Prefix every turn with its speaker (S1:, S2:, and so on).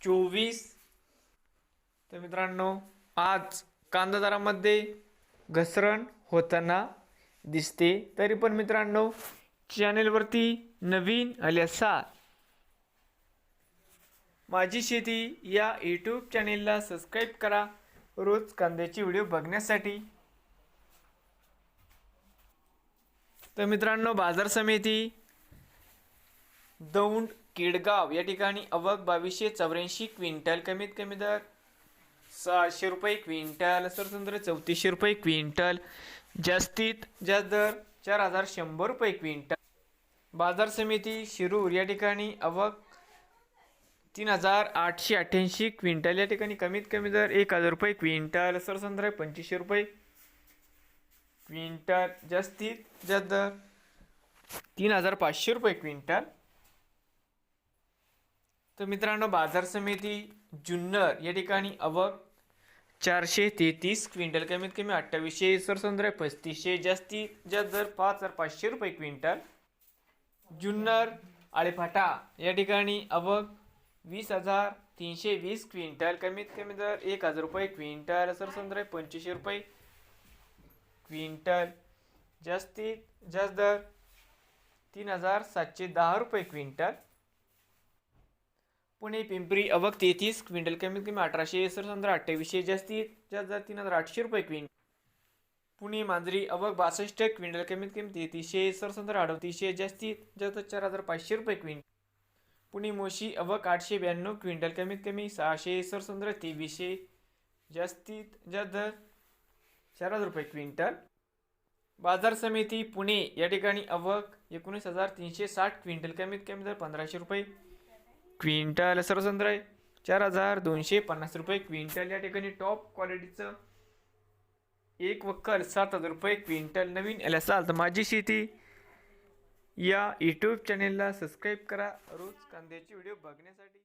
S1: चोवीस. तर मित्रांनो आज कांदा दरामध्ये घसरण होताना दिसते. तरी पण मित्रांनो चॅनेलवरती नवीन आले असाल माझी शेती या यूट्यूब चॅनेलला सबस्क्राईब करा. रोज कांद्याची व्हिडिओ बघण्यासाठी. तर मित्रांनो बाजार समिती दौंड किडगाव या ठिकाणी अवक बावीसशे चौऱ्याऐंशी क्विंटल कमीत कमी दर सहाशे रुपये क्विंटल सरसुंदर चौतीसशे रुपये क्विंटल जास्तीत जास्त दर चार हजार शंभर रुपये क्विंटल. बाजार समिती शिरूर या ठिकाणी अवक तीन हजार आठशे अठ्ठ्याऐंशी क्विंटल या ठिकाणी कमीत कमी दर एक हजार रुपये क्विंटल सरसुंदर पंचवीसशे रुपये क्विंटल जास्तीत जास्त दर तीन हजार पाचशे रुपये क्विंटल. तर मित्रांनो बाजार समिती जुन्नर या ठिकाणी अवक चारशे तेहतीस क्विंटल कमीत कमी अठ्ठावीसशे सरसंद्र पस्तीसशे जास्तीत जास्त दर पाच हजार पाचशे रुपये क्विंटल. जुन्नर आळेफाटा या ठिकाणी अवक वीस हजार तीनशे वीस क्विंटल कमीत कमी दर एक हजार रुपये क्विंटल सरसंद्र पंचवीसशे रुपये क्विंटल. जास्तीत जास्त दर तीन हजार सातशे दहा रुपये क्विंटल. पुणे पिंपरी अवक तेहतीस क्विंटल कमीत कमी अठराशे सरसंद्र अठ्ठावीसशे जास्तीत जास्त तीन हजार आठशे रुपये क्विंट पुणे मांजरी अवक बासष्ट क्विंटल कमीत कमी तेहतीसशे सरसंद्र अडतीसशे जास्तीत जास्त चार हजार पाचशे रुपये क्विंट पुणे मोशी अवक आठशे ब्याण्णव क्विंटल कमीत कमी सहाशे सरसंद्र तेवीसशे जास्तीत जास्त दर चार हजार रुपये क्विंटल. बाजार समिती पुणे या ठिकाणी अवक एकोणीस हजार तीनशे साठ क्विंटल कमीत कमी दर पंधराशे रुपये. क्विंटल सरसंद्र चार हजार दोनशे पन्नास रुपये क्विंटल या ठिकाणी टॉप क्वालिटीचं एक वक्कल सात हजार रुपये क्विंटल नवीन आले असाल तर माझी शेती. या यूट्यूब चॅनेलला सबस्क्राईब करा. रोज कांद्याचे व्हिडिओ बघण्यासाठी.